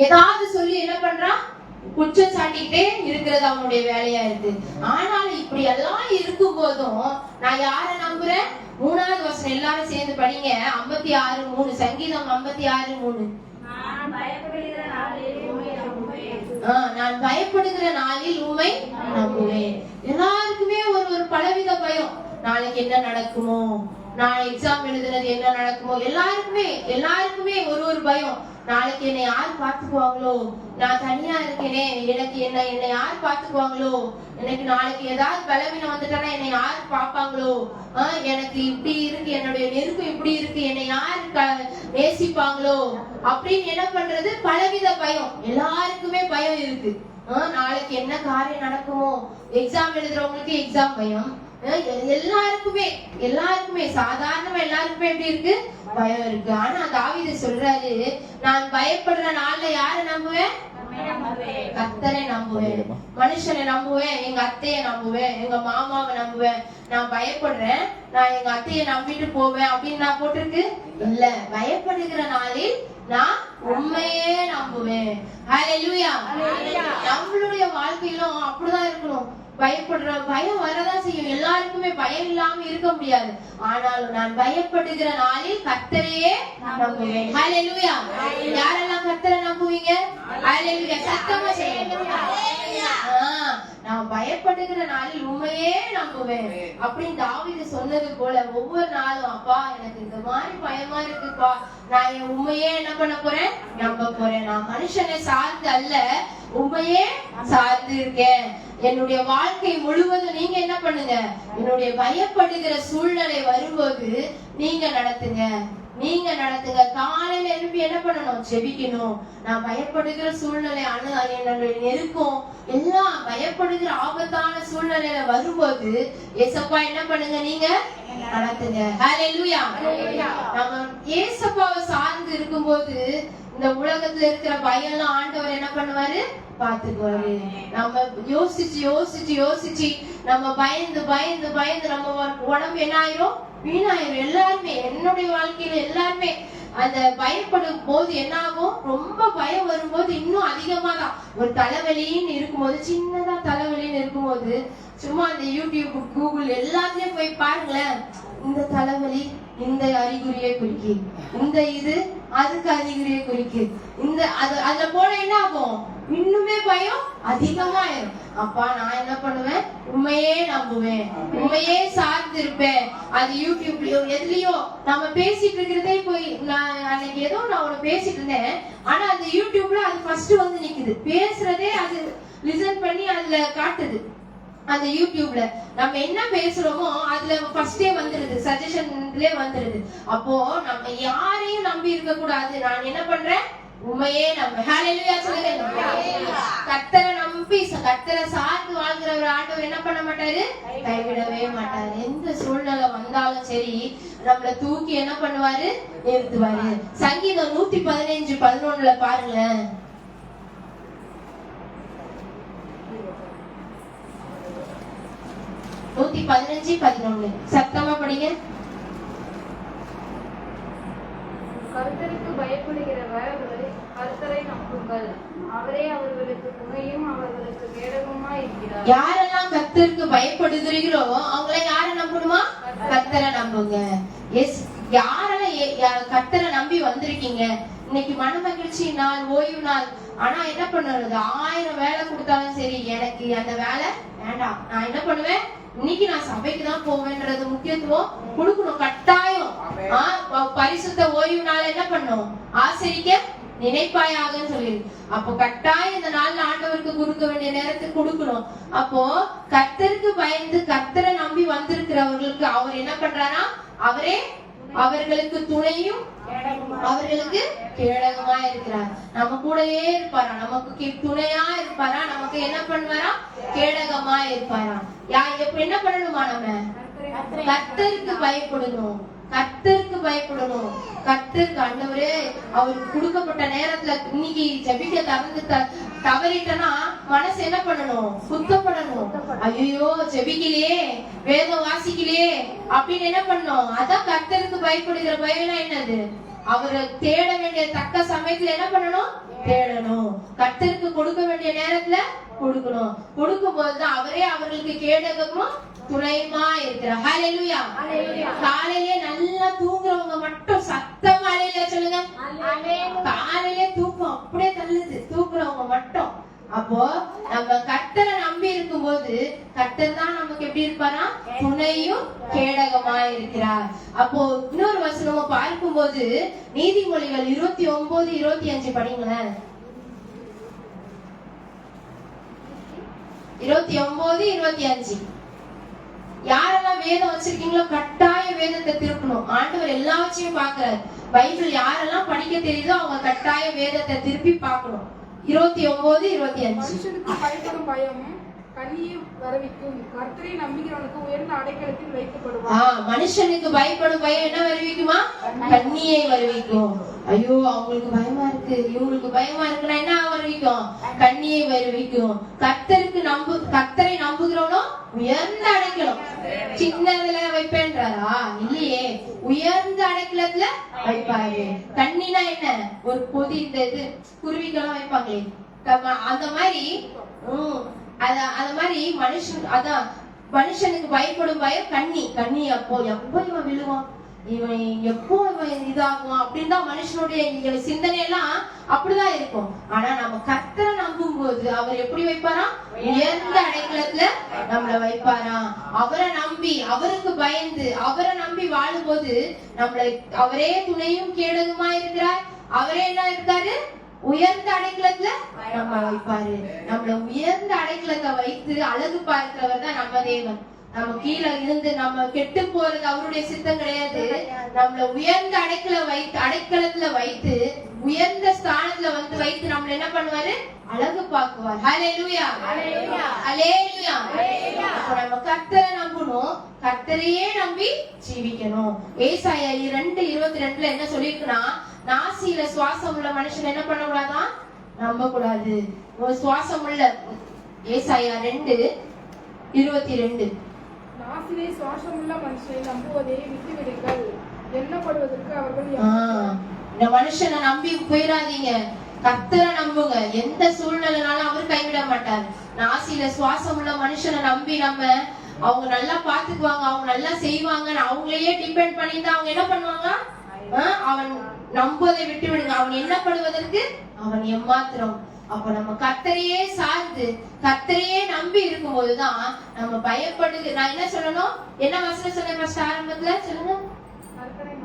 ஏதாவது சொல்லி என்ன பண்றான் குற்றம் சாட்டிக்கிட்டே இருக்கிறது அவனுடைய வேலையா இருக்கு. ஆனாலும் இப்படி எல்லாம் இருக்கும் போதும் நான் யாரை நம்புறேன்? மூணாவது வருஷம் எல்லாரும் சேர்ந்து படிங்க. ஐம்பத்தி ஆறு மூணு. சங்கீதம் ஐம்பத்தி ஆறு மூணு. நான் பயப்படுகிற நாளில் நான் உண்மை நம்புவேன். எல்லாருக்குமே ஒரு ஒரு பலவித பயம். நாளைக்கு என்ன நடக்குமோ? நாளை எக்ஸாம் எழுதுனது என்ன நடக்குமோ? எல்லாருக்குமே எல்லாருக்குமே ஒரு ஒரு பயம். நாளைக்கு என்னை யார் பாத்துக்குவாங்களோ நான் தனியா இருக்கேனே. எனக்கு என்ன என்னை யார் பாத்துக்குவாங்களோ எனக்கு நாளைக்கு ஏதாவது பலவீனம் வந்துட்டானா என்னை யார் பாப்பாங்களோ ஆ, எனக்கு இப்படி இருக்கு. என்னுடைய நெருக்கம் இப்படி இருக்கு. என்னை யார் க- நேசிப்பாங்களோ? அப்படின்னு என்ன பண்றது? பலவித பயம். எல்லாருக்குமே பயம் இருக்கு. ஆ, நாளைக்கு என்ன காரியம் நடக்குமோ? எக்ஸாம் எழுதுறவங்களுக்கு எக்ஸாம் பயம். ஆ, எ- எல்லாருக்குமே எல்லாருக்குமே சாதாரணமா எல்லாருக்குமே எப்படி இருக்கு? பயம் இருக்கு. ஆனா தாவீது சொல்றாரு நான் பயப்படுற நாள்ல யாரை நம்புவேன். கத்தரை நம்புவேன். மனுஷனை நம்புவேன் எங்க அத்தைய நம்புவேன் எங்க மாமாவை நம்புவேன். நான் பயப்படுறேன் நான் எங்க அத்தைய நம்பிட்டு போவேன் அப்படின்னு நான் போட்டிருக்கு? இல்ல. பயப்படுகிற நாளில் நான் உண்மையே நம்புவேன். ஹalleluya நம்மளுடைய வாழ்க்கையிலும் அப்படிதான் இருக்கணும். பயப்படுற பயம் வரதான் செய்யும். எல்லாருக்குமே பயம் இல்லாம இருக்க முடியாது. ஆனாலும் நான் பயப்படுகிற நாளில் கத்தரையே யாரெல்லாம் கத்தரை நம்புவீங்க? சத்தமா நான் பயப்படுகிற நாளில் உண்மையே நம்புவேன். அப்படின்னு தாவீது சொன்னது போல ஒவ்வொரு நாளும் அப்பா எனக்கு இந்த மாதிரி பயமா இருக்குப்பா. நான் என் உண்மையே என்ன பண்ண போறேன்? நம்ப போறேன். நான் மனுஷனை சார்ந்து அல்ல உண்மையே சார்ந்து இருக்கேன். என்னுடைய வாழ்க்கை முழுவதும் நீங்க என்ன பண்ணுங்க? என்னுடைய பயப்படுகிற சூழ்நிலை வரும்போது நீங்க நடத்துங்க. நீங்க நடத்துங்க. காலையில எழுப்பி என்ன பண்ணணும்? செபிக்கணும். நான் பயப்படுகிற சூழ்நிலை அணு என்னுடைய நெருக்கம். எல்லாம் பயப்படுகிற ஆபத்தான சூழ்நிலையில வரும்போது ஏசப்பா என்ன பண்ணுங்க? நீங்க நடத்துங்க. ஹalleluya நம்ம ஏசப்பாவை சார்ந்து இருக்கும்போது இந்த உலகத்துல இருக்கிற பயம்லாம் ஆண்டவர் என்ன பண்ணுவாரு? பாத்துக்குவாரு நம்ம யோசிச்சு யோசிச்சு யோசிச்சு நம்ம பயந்து பயந்து பயந்து நம்ம உடம்பு என்ன ஆயிரும்? வீணாயிரும். எல்லாருமே என்னுடைய வாழ்க்கையில எல்லாருமே அந்த பயப்படும் போது என்ன ஆகும் ரொம்ப பயம் வரும்போது இன்னும் அதிகமா தான் ஒரு தலைவலின்னு இருக்கும்போது சின்னதா தலைவலின்னு இருக்கும்போது சும்மா அந்த யூடியூப் கூகுள் எல்லாத்துலயும் போய் பாருங்களேன். இந்த தலைவலி இந்த அறிகுறியை குறிக்கு. இந்த இது அதுக்கு அறிகுறியை குறிக்கு. இந்த அது அதுல போன என்ன ஆகும் இன்னுமே பயம் அதிகமாயிரும். அப்பா நான் என்ன பண்ணுவேன்? உண்மையே நம்புவேன். உண்மையே சார்ந்து இருப்பேன் அது யூடியூப்லயோ எதுலயோ நம்ம பேசிட்டு இருக்கிறதே போய் நான் அன்னைக்கு ஏதோ நான் உன பேசிட்டு இருந்தேன். ஆனா அந்த யூடியூப்ல அது ஃபர்ஸ்ட் வந்து நிக்குது. பேசுறதே அது லிசன் பண்ணி அதுல காட்டுது. அந்த யூடியூப்ல நம்ம என்ன பேசுறோமோ அதுல ஃபர்ஸ்டே வந்துருது. சஜஷன்லயே வந்துருது. அப்போ நம்ம யாரையும் நம்பி இருக்க கூடாது நான் என்ன பண்றேன்? உண்மையே நம்ம ஹalleluya சொல்லுங்க. கத்தரை நம்பி கத்தரை சார்ந்து வாழ்கிற ஒரு ஆண்டவர் என்ன பண்ண மாட்டாரு? கைவிடவே மாட்டாரு. எந்த சூழ்நிலை வந்தாலும் சரி நம்மள தூக்கி என்ன பண்ணுவாரு? நிறுத்துவாரு. சங்கீதம் நூத்தி பதினஞ்சு பதினொன்னுல பாருங்களேன் நூத்தி பதினஞ்சு பதினொன்னு. சத்தமா படிங்க. கர்த்தருக்கு பயப்படுகிறவர்கள் கர்த்தரை நம்புங்கள். அவரே அவர்களுக்கு துணையும் அவர்களுக்கு கேடகமா இருக்கிறார். யாரெல்லாம் கர்த்தருக்கு பயப்படுகிறீர்களோ அவங்கள யார நம்பணுமா? கர்த்தரை. நம்புங்க. எஸ் யாரெல்லாம் கர்த்தரை நம்பி வந்திருக்கீங்க? இன்னைக்கு மன மகிழ்ச்சி நாள் ஓய்வு நாள். ஆனா என்ன பண்ணுறது? ஆயிரம் வேலை கொடுத்தாலும் சரி எனக்கு அந்த வேலை வேண்டாம். நான் என்ன பண்ணுவேன்? இன்னைக்கு நான் சபைக்கு தான் போவேன்றது முக்கியத்துவம் கொடுக்கணும் கட்டாயம். பரிசுத்த ஓய்வு நாள் என்ன பண்ணும்? ஆசிரிக்க நினைப்பாயாகன்னு சொல்லி அப்போ கட்டாயம் இந்த நாள்ல ஆண்டவருக்கு கொடுக்க வேண்டிய நேரத்துக்கு கொடுக்கணும். அப்போ கர்த்தருக்கு பயந்து கர்த்தரை நம்பி வந்திருக்கிறவர்களுக்கு அவர் என்ன பண்றாரா? அவரே அவர்களுக்கு துணையும் அவர்களுக்கு கேடகமா இருக்கிறார். நம்ம கூடயே இருப்பாரா? நமக்கு துணையா இருப்பாரா? நமக்கு என்ன பண்ணுவாரா? கேடகமா இருப்பாரா? யா இப்ப என்ன பண்ணணுமா நம்ம? கத்தருக்கு பயப்படணும். கத்தருக்கு பயப்படணும். கத்தருக்கு அண்டவரே அவருக்கு கொடுக்கப்பட்ட நேரத்துல இன்னைக்கு ஜபிக்க தறந்து த- தவறிட்டனா மனசு என்ன பண்ணணும்? சுத்தப்படணும். ஐயோ ஜெபிக்கலையே வேதம் வாசிக்கலையே அப்படின்னு என்ன பண்ணும் அதான் கர்த்தருக்கு பயப்படுகிற பயம்னா என்னது? அவரை தேட வேண்டிய தக்க சமயத்துல என்ன பண்ணணும்? தேடணும். கர்த்தருக்கு கொடுக்க வேண்டிய நேரத்துல கொடுக்கணும். கொடுக்கும் போதுதான் அவரே அவர்களுக்கு கேடகமும் துணையுமா இருக்கிறார். ஹalleluya காலையிலே நல்லா தூங்குறவங்க மட்டும் சத்தமா ஹalleluya சொல்லுங்க. காலையிலே தூக்கம் அப்படியே தள்ளுது. தூக்குறவங்க மட்டும். அப்போ நம்ம கட்டரை நம்பி இருக்கும்போது கட்டர் தான் நமக்கு எப்படி இருப்பாரா? துணையும் கேடகமா இருக்கிறார். அப்போ இன்னொரு வசனமும் பார்க்கும்போது நீதிமொழிகள் இருபத்தி ஒன்பது இருபத்தி அஞ்சு படிங்களேன். இருபத்தி ஒன்பது இருபத்தி அஞ்சு. யாரெல்லாம் வேதம் வச்சிருக்கீங்களோ கட்டாய வேதத்தை திருப்பணும். ஆண்டவர் எல்லாவற்றையும் பாக்குறாரு பைபிள் யாரெல்லாம் படிக்க தெரியுதோ அவங்க கட்டாய வேதத்தை திருப்பி பார்க்கணும். இருபத்தி ஒன்பது இருபத்தி அஞ்சு. பயப்படும் பயம். மனுஷனுக்கு பயப்படும் பயம் என்ன வருவிக்குமா? கண்ணியை வருவிக்கும். ஐயோ அவங்களுக்கு பயமா இருக்கு. இவங்களுக்கு பயமா இருக்குன்னா என்ன வருவிக்கும்? கண்ணியை வருவிக்கும். கர்த்தருக்கு நம்பு கர்த்தரை நம்புகிறவனோ உயர்ந்த அடைக்கலம். சின்னதுல வைப்பேன்றாரா? இல்லையே. உயர்ந்த அடைக்கலத்துல வைப்பாரு. கண்ணினா என்ன? ஒரு பொதி இந்த இது குருவிக்கெல்லாம் வைப்பாங்களே. அந்த மாதிரி உம் அத அந்த மாதிரி மனுஷன் அதான் மனுஷனுக்கு பயப்படும் பயம் கண்ணி. கண்ணி அப்போ எப்போ இவன் விழுவான்? இவன் எப்போ இவன் இதாகும் அப்படின்னு தான் மனுஷனுடைய இங்க சிந்தனை எல்லாம் அப்படிதான் இருக்கும். ஆனா நம்ம கத்தரை நம்பும் போது அவர் எப்படி வைப்பாராம் உயர்ந்த அடைக்கலத்துல நம்மள வைப்பாராம் அவரை நம்பி அவருக்கு பயந்து அவரை நம்பி வாழும்போது நம்மளை அவரே துணையும் கேடகுமா இருக்கிறார் அவரே என்ன இருக்காரு? உயர்ந்த அடைக்கலத்துல நம்ம வைப்பாரு. நம்மள உயர்ந்த அடைக்கலத்தை வைத்து அழகு பார்க்கிறவர் தான் நம்ம தேவன். நம்ம கீழே இருந்து நம்ம கெட்டு போறது அவருடைய சித்தம் கிடையாது. நம்மள உயர்ந்த அடைக்கல வைத்து அடைக்கலத்துல வைத்து உயர்ந்த ஸ்தானத்துல வந்து வைத்து நம்மள என்ன பண்ணுவாரு? அழகு பார்க்குவார். ஹalleluya ஹalleluya அப்ப நம்ம கர்த்தரை நம்பணும். கர்த்தரையே நம்பி ஜீவிக்கணும். ஏசாயா இரண்டு இருபத்தி ரெண்டுல என்ன சொல்லியிருக்குன்னா நாசியில சுவாசம் உள்ள மனுஷன் என்ன பண்ணக்கூடாதான் நம்ப கூடாது ஒரு சுவாசம் உள்ள ஏசாயா ரெண்டு இருபத்தி ரெண்டு நாசிலே சுவாசமுள்ள மனுஷனை நம்புவதை விட்டுவிடுங்கள். எண்ணப்படுவதற்கு அவர்கள் இந்த மனுஷனை நம்பி போயிடாதீங்க. கர்த்தரை நம்புங்க. எந்த சூழ்நிலைனாலும் அவர் கைவிட மாட்டார். நாசியில சுவாசம் உள்ள மனுஷனை நம்பி நம்ம அவங்க நல்லா பாத்துக்குவாங்க அவங்க நல்லா செய்வாங்கன்னு அவங்களையே டிபெண்ட் பண்ணி தான் அவங்க என்ன பண்ணுவாங்க? அவன் நம்புவதை விட்டு விடுங்க அவன் எண்ணப்படுவதற்கு அவன் எம்மாத்திரம். அப்ப நம்ம கர்த்தரையே சார்ந்து கர்த்தரையே நம்பி இருக்கும்போதுதான் நம்ம பயப்படுது. நான் என்ன சொல்லணும்? என்ன வசனம் சொன்னேன் first ஆரம்பத்துல? சொல்லுங்க.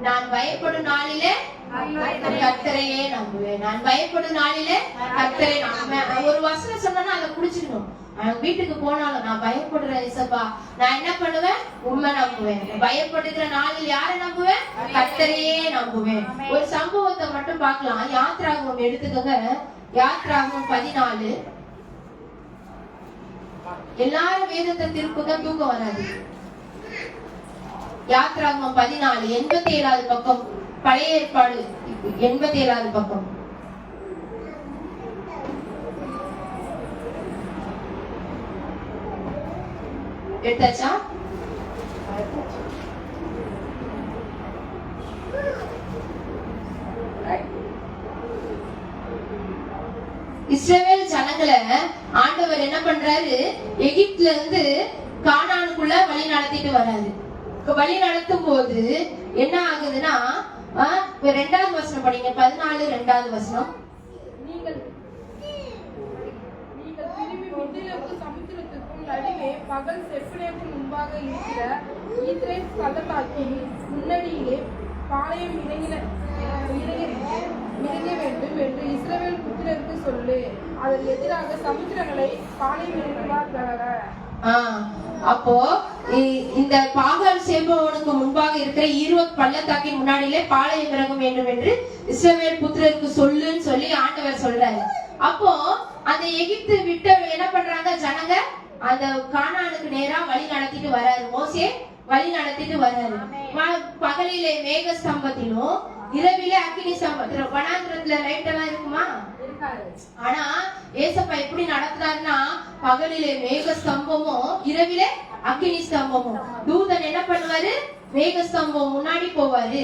நான் பயப்படும் நாளிலே நான் கர்த்தரையே நம்புவேன். நான் பயப்படும் நாளிலே கர்த்தரை நம்புவேன். ஒரு வசனம் சொன்னா அதை புடிச்சுக்கணும் அவன் வீட்டுக்கு போனாலும் நான் பயப்படுறேன் இசப்பா நான் என்ன பண்ணுவேன்? உண்மை நம்புவேன். பயப்படுகிற நாளில் யாரை நம்புவேன்? கர்த்தரையே நம்புவேன். ஒரு சம்பவத்தை மட்டும் பார்க்கலாம். யாத்ராகமம் எடுத்துக்கோங்க. யாத்ராகமம் பதினாலு. எல்லாரும் வேதத்தை திருப்புங்க தூக்கம் வராது. யாத்ராகமம் பதினாலு எண்பத்தி ஏழாவது பக்கம். பழைய ஏற்பாடு. எண்பத்தி ஏழாவது பக்கம். எடுத்தாச்சா? இஸ்ரேல் ஜனங்களை ஆண்டவர் என்ன பண்றாரு? எகிப்துல இருந்து கானானுக்குள்ள வழி நடத்திட்டு வராரு. வழி நடத்தும் போது என்ன ஆகுதுன்னா ரெண்டாவது வசனம் படிங்க. பதினாலு ரெண்டாவது வசனம். நீங்கள் நீங்கள் சமுத்திரத்துக்கும் நடுவே பகல் செப்பனேக்கு முன்பாக இருக்கிற ஈத்ரேஸ் பள்ளத்தாக்கி முன்னணியிலே பாளையம் இறங்கின இறங்க வேண்டும் என்று இஸ்ரவேல் புத்திரருக்கு சொல்லு. அதற்கு எதிராக சமுத்திரங்களை பாளையம் இறங்குவார்கள அப்போ இ- இந்த பாகல் சேபவனுக்கு முன்பாக இருக்கிற ஈரோத் பள்ளத்தாக்கின் முன்னாடியிலே பாளையம் இறங்க வேண்டும் என்று இஸ்ரவேல் புத்திரருக்கு சொல்லுன்னு சொல்லி ஆண்டவர் சொல்றாரு. அப்போ அந்த எகிப்து விட்ட என்ன பண்றாங்க ஜனங்க? அந்த கானானுக்கு நேரா வழி நடத்திட்டு வராரு. மோசே வழி நடத்திட்டு வராரு ம- பகலிலே மேக ஸ்தம்பத்திலும் இரவிலே அக்கினி ஸ்தம்பத்திலும் வனாந்திரத்துல லைட் எல்லாம் இருக்குமா? ஆனா ஏசப்பா எப்படி நடத்துறாருன்னா பகலிலே மேக ஸ்தம்பமும் இரவிலே அக்கினி ஸ்தம்பமும் தூதன் என்ன பண்ணுவாரு? மேகஸ்தம்பம் முன்னாடி போவாரு.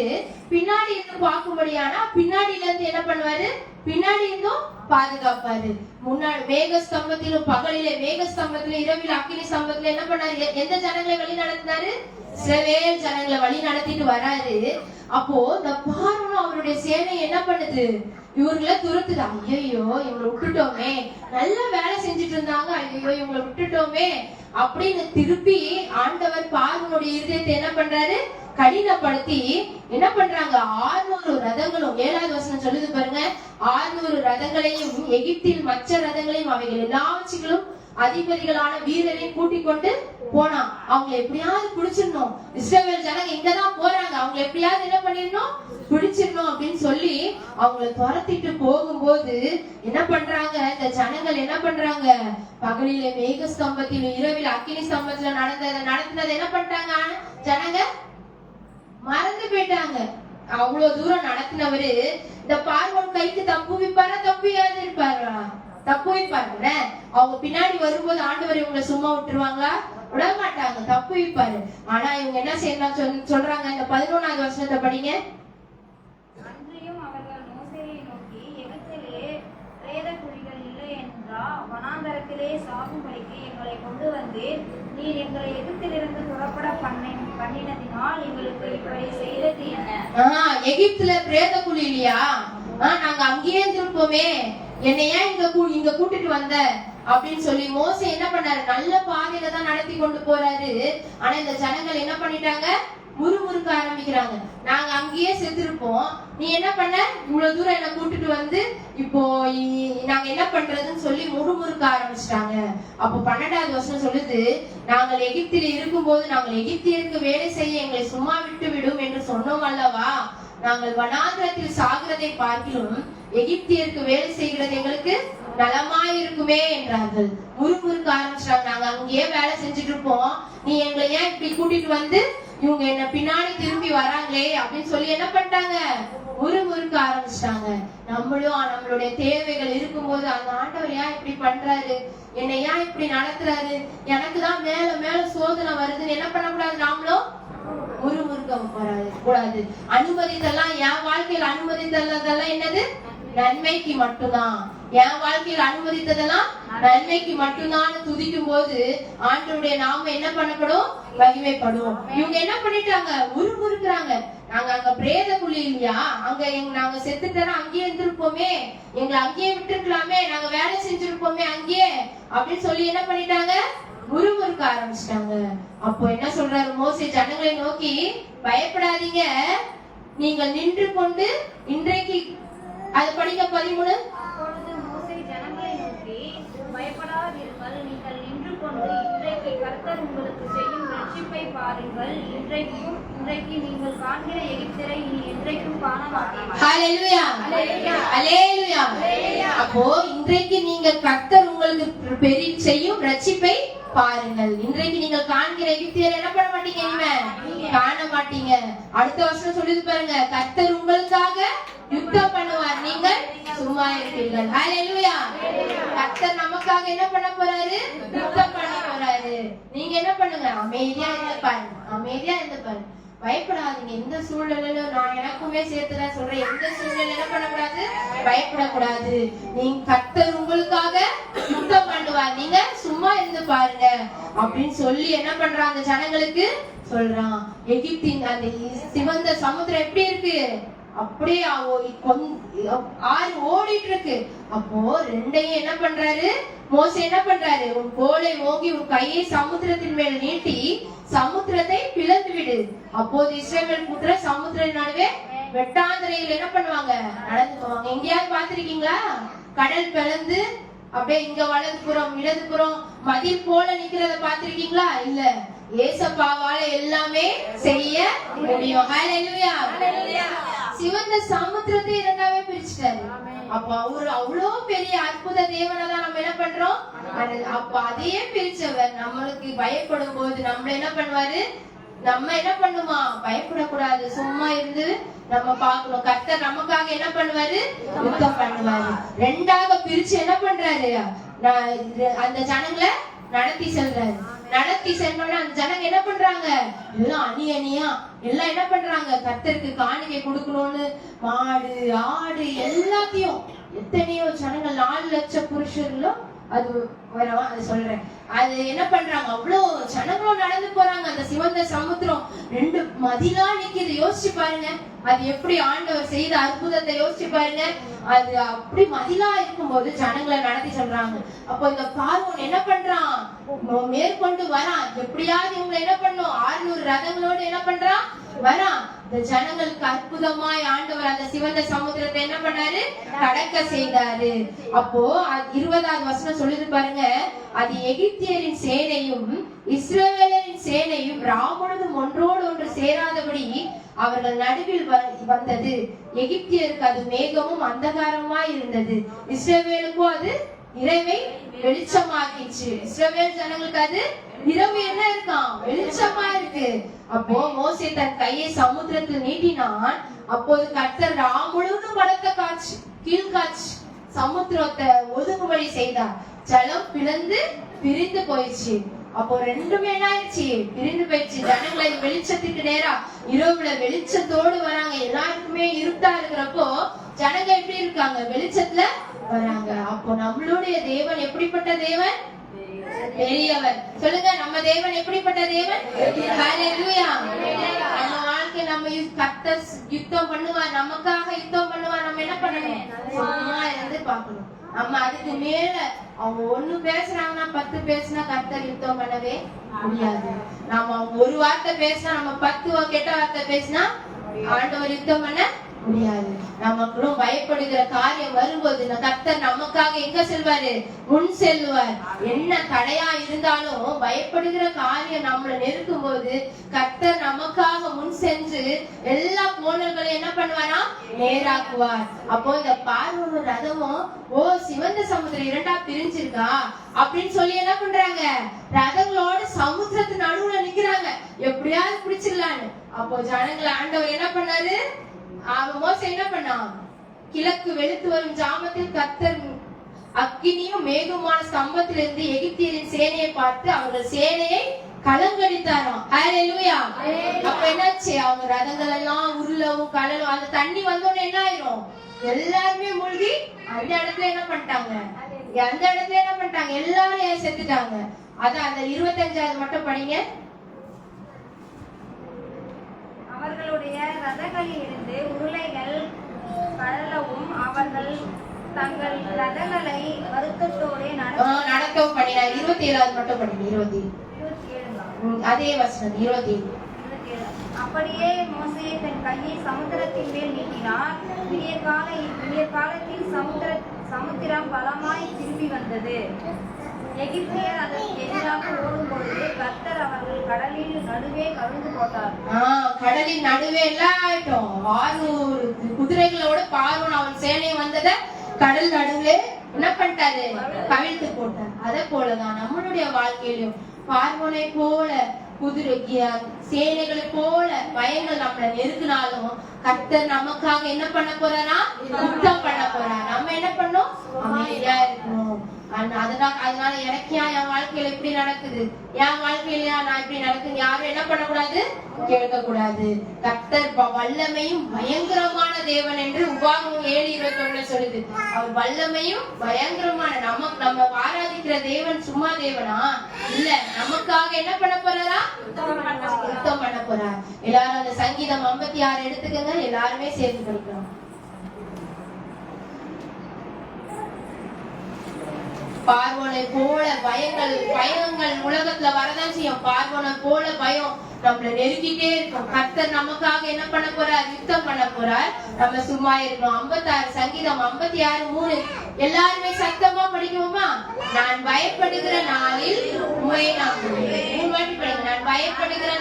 பின்னாடி இருந்து பார்க்கும்படியானா பின்னாடில இருந்து என்ன பண்ணுவாரு? பின்னாடி இருந்தும் பாதுகாப்பாரு. முன்னாடி மேக ஸ்தம்பத்திலும் பகலிலே மேக ஸ்தம்பத்திலும் இரவில் அக்கினி ஸ்தம்பத்துல என்ன பண்ணாரு? எந்த ஜனங்களை வழி நடத்தினாரு? சிலவேல் ஜனங்களை வழி நடத்திட்டு வராரு. அப்போ இந்த பார்வனும் அவருடைய சேவை என்ன பண்ணுது? இவங்கள துரத்துது. ஐயோ இவங்களை விட்டுட்டோமே. நல்ல வேலை செஞ்சுட்டு இருந்தாங்க. ஐயோ இவங்களை விட்டுட்டோமே. அப்படின்னு திருப்பி ஆண்டவர் பார்வனுடைய இருதயத்தை என்ன பண்றாரு? கடினப்படுத்தி என்ன பண்றாங்க? ஆறுநூறு ரதங்களும் ஏழாவது வசனம் சொல்லுது பாருங்க. ஆறுநூறு ரதங்களையும் எகிப்தில் மற்ற ரதங்களையும் அவைகள் எல்லாவற்றுகளும் அதிபதிகளான வீரரையும் கூட்டிக் கொண்டு போனான். அவங்க எப்படியாவது பிடிச்சிடணும். இஸ்ரேல் ஜனங்க இங்கதான் போறாங்க. அவங்க எப்படியாவது என்ன பண்ணிடணும்? பிடிச்சிடணும் அப்படின்னு சொல்லி அவங்கள துரத்திட்டு போகும்போது என்ன பண்றாங்க? இந்த ஜனங்கள் என்ன பண்றாங்க? பகலில மேக ஸ்தம்பத்தில் இரவில் அக்கினி ஸ்தம்பத்துல நடந்ததை நடந்ததை என்ன பண்ணிட்டாங்க? ஜனங்க மறந்து போயிட்டாங்க. அவ்வளவு தூரம் நடத்தினவரு இந்த பார்வன் கைக்கு தப்பு வைப்பாரா? தப்பியாது இருப்பாரா? தப்பு வைப்பாருல்ல அவங்க பின்னாடி வரும்போது ஆண்டவர் இவங்களை சும்மா விட்டுருவாங்களா? விட மாட்டாங்க தப்பு வைப்பாரு ஆனா இவங்க என்ன செய்யலாம் சொல் சொல்றாங்க? இந்த பதினொன்னாவது வருஷத்தை படிங்க. அன்றியும் அவர்கள் மோசேயை நோக்கி எகிப்திலே பிரேத குழிகள் இல்லை என்றா? வனாந்தரத்திலே சாகும்படிக்கு எங்களை கொண்டு வந்து நீர் எங்களை எகிப்திலிருந்து புறப்பட பண்ண பண்ணினதினால் எங்களுக்கு இப்படி செய்தது என்ன? எகிப்துல பிரேத குழி இல்லையா நாங்க அங்கேயே இருந்திருப்போமே. என்னை ஏன் இங்க கூ- இங்க கூட்டிட்டு வந்த? அப்படின்னு சொல்லி மோச என்ன பண்ணாரு? நல்ல பாதையில தான் நடத்தி கொண்டு போறாரு. ஆனா இந்த ஜனங்கள் என்ன பண்ணிட்டாங்க? முறுமுறுக்க ஆரம்பிக்கிறாங்க. நாங்க அங்கேயே செத்துருப்போம். நீ என்ன பண்ண? இவ்வளவு தூரம் என்ன கூட்டிட்டு வந்து இப்போ நாங்க என்ன பண்றதுன்னு சொல்லி முறுமுறுக்க ஆரம்பிச்சிட்டாங்க. அப்போ பன்னெண்டாவது வருஷம் சொல்லுது நாங்கள் எகிப்தில் இருக்கும்போது நாங்கள் எகிப்தியருக்கு வேலை செய்ய எங்களை சும்மா விட்டு விடும் என்று சொன்னோம் அல்லவா? நாங்கள் வனாந்திரத்தில் சாகிறதை பார்க்கிலும் எகிப்தியருக்கு வேலை செய்கிறது எங்களுக்கு நலமாயிருக்குமே என்றார்கள். முறுமுறுக்க ஆரம்பிச்சிட்டாங்க. நாங்க அங்கேயே வேலை செஞ்சுட்டு இருப்போம். நீ எங்களை ஏன் இப்படி கூட்டிட்டு வந்து இவங்க என்ன பின்னாடி திரும்பி வராங்களே அப்படின்னு சொல்லி என்ன பண்ணிட்டாங்க? முறுமுறுக்க ஆரம்பிச்சிட்டாங்க. நம்மளும் நம்மளுடைய தேவைகள் இருக்கும்போது அந்த ஆண்டவர் ஏன் இப்படி பண்றாரு? என்னை ஏன் இப்படி நடத்துறாரு? எனக்கு தான் மேல மேல சோதனை வருதுன்னு என்ன பண்ணக்கூடாது நாமளும்? முறுமுறுக்க கூடாது. கூடாது. அனுமதித்தெல்லாம் என் வாழ்க்கையில் அனுமதித்ததெல்லாம் என்னது? நன்மைக்கு மட்டும்தான். என் வாழ்க்கையில் அனுமதித்ததெல்லாம் நன்மைக்கு மட்டும்தான் துதிக்கும் போது ஆண்டருடைய நாம என்ன பண்ணப்படும்? மகிமைப்படும் இவங்க என்ன பண்ணிட்டாங்க? உருமுறுக்குறாங்க. நாங்க அங்க பிரேத குழி இல்லையா அங்க எங்க நாங்க செத்துட்டா அங்கேயே இருந்திருப்போமே. எங்களை அங்கேயே விட்டுருக்கலாமே. நாங்க வேலை செஞ்சிருப்போமே அங்கேயே. அப்படின்னு சொல்லி என்ன பண்ணிட்டாங்க? முறுமுறுக்க ஆரம்பிச்சிட்டாங்க. அப்போ என்ன சொல்றாரு மோசி? ஜனங்களை நோக்கி பயப்படாதீங்க. நீங்கள் நின்று கொண்டு இன்றைக்கு அது படிக்க பதிமூணு. அப்பொழுது மோசே ஜனங்களை நோக்கி பயப்படாதீர்கள் நீங்கள் நின்று கொண்டு இன்றைக்கு கர்த்தர் உங்களுக்கு செய்யும் ரட்சிப்பை பாருங்கள். இன்றைக்கும் இன்றைக்கு நீங்கள் காண்கிற எகிப்தரை இனி என்றைக்கும் காண ஹalleluya. அப்போ இன்றைக்கு நீங்கள் கர்த்தர் உங்களுக்கு பெரிய செய்யும் ரட்சிப்பை பாருங்கள். இன்றைக்கு நீங்கள் காண்கிற எகிப்தியர் என்ன பண்ண மாட்டீங்க இனிமே? காண மாட்டீங்க. அடுத்த வருஷம் சொல்லிட்டு பாருங்க. கர்த்தர் உங்களுக்காக யுத்தம் பண்ணுவார். நீங்கள் சும்மா இருப்பீர்கள். ஹalleluya கர்த்தர் நமக்காக என்ன பண்ண போறாரு? யுத்தம் பண்ண போறாரு. நீங்க என்ன பண்ணுங்க? அமைதியா இருந்து பாருங்க. அமைதியா இருந்து பாருங்க. பயப்படாதீங்க. எந்த சூழ்நிலையில நான் எனக்குமே சேர்த்துதான் சொல்றேன். எந்த சூழ்நிலை என்ன பண்ணக்கூடாது? பயப்படக்கூடாது. நீங்க கத்தர் உங்களுக்காக சுத்தம் பண்ணுவார். நீங்க சும்மா இருந்து பாருங்க. அப்படின்னு சொல்லி என்ன பண்றான் அந்த ஜனங்களுக்கு சொல்றான். எகிப்தின் அந்த சிவந்த சமுத்திரம் எப்படி இருக்கு? அப்படியே ஆறு ஓடிட்டு இருக்கு அப்போ ரெண்டையும் என்ன பண்றாரு? மோச என்ன பண்றாரு? உன் கோலை ஓங்கி உன் கையை சமுத்திரத்தின் மேல் நீட்டி சமுத்திரத்தை பிளந்து விடு. அப்போது இஸ்ரேல் குற்ற சமுத்திர நடுவே வெட்டாந்திரையில் என்ன பண்ணுவாங்க? நடந்து போவாங்க. எங்கேயாவது பாத்திருக்கீங்களா கடல் பிளந்து அப்படியே இங்க வலது புறம் இடது புறம் மதில் போல நிக்கிறத பாத்திருக்கீங்களா இல்ல. ஏசப்பாவால எல்லாமே செய்ய முடியும். சிவந்த சமுத்திரத்தை இரண்டாவே பிரிச்சுட்டாரு. அப்ப அவரு அவ்வளவு பெரிய அற்புத தேவனை தான் நம்ம என்ன பண்றோம்? அப்ப அதையே பிரிச்சவர். நம்மளுக்கு பயப்படும் போது நம்மள என்ன பண்ணுவாரு? நம்ம என்ன பண்ணுமா? பயப்படக்கூடாது. சும்மா இருந்து நம்ம பார்க்கணும். கர்த்தர் நமக்காக என்ன பண்ணுவாரு? யுத்தம் பண்ணுவாரு. ரெண்டாக பிரிச்சு என்ன பண்றாரு? அந்த ஜனங்களை நடத்தி செல்றாரு. நடத்தி சென்றோட அந்த ஜனங்க என்ன பண்றாங்க? எல்லாம் அணி அணியா எல்லாம் என்ன பண்றாங்க? கத்தருக்கு காணிக்கை கொடுக்கணும்னு மாடு ஆடு எல்லாத்தையும் எத்தனையோ ஜனங்கள் நாலு லட்சம் புருஷர்களும் அது வரவா அது சொல்றேன். அது என்ன பண்றாங்க? அவ்வளோ ஜனங்களும் நடந்து போறாங்க. அந்த சிவந்த சமுத்திரம் ரெண்டு மதிலா நிக்குது. யோசிச்சு பாருங்க. அது எப்படி ஆண்டவர் செய்த அற்புதத்தை யோசிச்சு பாருங்க. அது அப்படி மதிலா இருக்கும்போது ஜனங்களை நடத்தி சொல்றாங்க. அப்போ இந்த பார்வன் என்ன பண்றான்? மேற்கொண்டு வரான். எப்படியாவது இவங்களை என்ன பண்ணும்? ஆறுநூறு ரதங்களோடு என்ன பண்றான்? வரான். இந்த ஜனங்களுக்கு அற்புதமாய் ஆண்டவர் அந்த சிவந்த சமுத்திரத்தை என்ன பண்ணாரு? கடக்க செய்தாரு. அப்போ அது இருபதாவது வசனம் சொல்லுது பாருங்க. அது எகிப்தியரின் சேனையும் இஸ்ரேலரின் சேனையும் ராமனதும் ஒன்றோடு ஒன்று சேராதபடி அவர்கள் நடுவில் வந்தது. எகிப்தியருக்கு அது மேகமும் அந்தகாரமாய் இருந்தது. இஸ்ரேவேலுக்கும் அது இரவை வெளிச்சமாக்கிச்சு. இஸ்ரேவேல் ஜனங்களுக்கு அது இரவு என்ன இருக்காம் வெளிச்சமா இருக்கு. அப்போ மோசே தன் கையை சமுத்திரத்தில் நீட்டினான். அப்போது கர்த்தர் ராம் முழுவதும் பலத்த கீழ் கீழ்காற்று சமுத்திரத்தை ஒதுங்குபடி செய்தார். ஜலம் பிளந்து பிரிந்து போயிடுச்சு. அப்போ ரெண்டுமே என்ன ஆயிடுச்சு? பிரிந்து போயிடுச்சு. ஜனங்களை வெளிச்சத்துக்கு நேரா இரவுல வெளிச்சத்தோடு வராங்க. எல்லாருக்குமே இருட்டா இருக்கிறப்போ ஜனங்க எப்படி இருக்காங்க? வெளிச்சத்துல வராங்க. அப்போ நம்மளுடைய தேவன் எப்படிப்பட்ட தேவன்? பெரியவர் சொல்லுங்க நம்ம தேவன் எப்படிப்பட்ட தேவன்? நம்ம வாழ்க்கை நம்ம யுத்தம் பண்ணுவார். நமக்காக யுத்தம் பண்ணுவார். நம்ம என்ன பண்ணணும்? சும்மா இருந்து பார்க்கணும். நம்ம அதுக்கு மேல அவங்க ஒண்ணு பேசுறாங்கன்னா பத்து பேசினா கர்த்தர் யுத்தம் பண்ணவே முடியாது. நாம அவங்க ஒரு வார்த்தை பேசினா நம்ம பத்து கெட்ட வார்த்தை பேசினா ஆண்டவர் யுத்தம் பண்ண முடியாது. நமக்குள்ளும் பயப்படுகிற காரியம் வரும்போது இந்த கர்த்தர் நமக்காக எங்க செல்வாரு? முன் செல்வார் என்ன தடையா இருந்தாலும் பயப்படுகிற காரியம் நம்மள நெருக்கும் போது கர்த்தர் நமக்காக முன் சென்று எல்லா கோணல்களையும் என்ன பண்ணுவாரா? நேராக்குவார். அப்போ இந்த பார்வோட ரதமும் ஓ சிவந்த சமுத்திரம் இரண்டா பிரிஞ்சிருக்கா? அப்படின்னு சொல்லி என்ன பண்றாங்க? ரதங்களோட சமுத்திரத்து நடுவுல நிக்கிறாங்க. எப்படியாவது பிடிச்சிடலான்னு அப்போ ஜனங்களை ஆண்டவர் என்ன பண்ணாரு? அவன் மோச என்ன பண்ணான்? கிழக்கு வெளுத்து வரும் ஜாமத்தில் கத்தர் அக்கினியும் மேகமான ஸ்தம்பத்திலிருந்து எகிப்தியரின் சேனையை பார்த்து அவர்கள் சேனையை கலங்கடித்தாராம். ஹalleluya அப்ப என்னாச்சு? அவங்க ரதங்கள் எல்லாம் உருளவும் கடலும் அந்த தண்ணி வந்தோடனே என்ன ஆயிரும்? எல்லாருமே மூழ்கி அந்த இடத்துல என்ன பண்ணிட்டாங்க? அந்த இடத்துல என்ன பண்ணிட்டாங்க? எல்லாரும் செத்துட்டாங்க அதான் அந்த இருபத்தஞ்சாவது மட்டும் படிங்க. அவர்களுடைய ரதங்களில் இருந்து உருளைகள் கடலவும் அவர்கள் தங்கள் ரதங்களை வருத்தத்தோடே நடக்கவும் பண்ணினார் இருபத்தி ஏழாவது மட்டும் படிங்க இருபத்தி. அதே வசனம் இருபத்தி. அப்படியே மோசே தன் கையை சமுத்திரத்தின் மேல் நீட்டினார். விடிய கால விடிய காலத்தில் சமுத்திர சமுத்திரம் பலமாய் திரும்பி வந்தது. எகிப்தியர் அதற்கு எதிராக கர்த்தர் அவர்கள் கடலின் நடுவே கவிழ்ந்து போட்டார். கடலின் நடுவே எல்லாம் ஆயிட்டோம் ஆறுநூறு குதிரைகளோட பார்வன் அவன் சேனை வந்தத கடல் நடுவே என்ன பண்ணிட்டாரு கவிழ்த்து போட்டார். அதே போலதான் நம்மளுடைய வாழ்க்கையிலும் பார்வனை போல குதிரை சேனைகளை போல பயங்கள் நம்மள நெருக்கினாலும் கர்த்தர் நமக்காக என்ன பண்ண போறாரா? யுத்தம் பண்ண போறா நம்ம என்ன பண்ணோம்? அமைதியா இருக்கணும். அதனால அதனால எனக்கு ஏன் என் வாழ்க்கையில இப்படி நடக்குது? என் வாழ்க்கையில நான் இப்படி நடக்குது யாரும் என்ன பண்ணக்கூடாது? கேட்க கூடாது கர்த்தர் வல்லமையும் பயங்கரமான தேவன் என்று உபாகமம் ஏழு இருபத்தி ஒண்ணுல சொல்லுது. அவர் வல்லமையும் பயங்கரமான நமக்கு நம்ம ஆராதிக்கிற தேவன் சும்மா தேவனா? இல்ல நமக்காக என்ன பண்ண போறாரா? யுத்தம் பண்ண போறார். எல்லாரும் அந்த சங்கீதம் ஐம்பத்தி ஆறு எடுத்துக்கங்க எல்லாருமே சேர்ந்து படிக்கலாம் பார்வனை போல பயங்கள் பயங்கள் உலகத்துல வரதான் செய்யும். பார்வனை போல பயம் நம்மள நெருக்கிட்டே இருக்கும். கர்த்தர் நமக்காக என்ன பண்ண போறார்? யுத்தம் பண்ண போறார். நம்ம சும்மா இருக்கணும் ஐம்பத்தாறு சங்கீதம் ஐம்பத்தி ஆறு மூணு. எல்லாருமே சத்தமா படிக்கணுமா நான் பயப்படுகிற நாளில் உண்மை நான் மூணு வாட்டி நான் பயப்படுகிற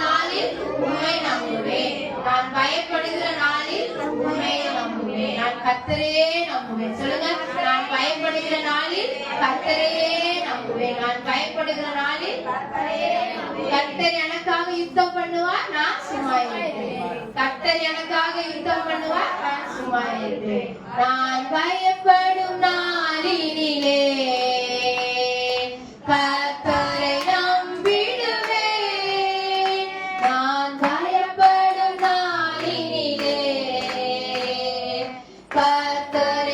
கத்தரே நம்முடைய சொல்லுங்க நான் பயப்படுகிற நாளில் கத்தரையே நம்புவேன் நான் பயப்படுகிற நாளில் கத்தர் எனக்காக யுத்தம் பண்ணுவா நான் சும்மா இருக்கிறேன் கத்தர் எனக்காக யுத்தம் பண்ணுவா நான் சும்மா நான் பயப்படும் நாளினிலே.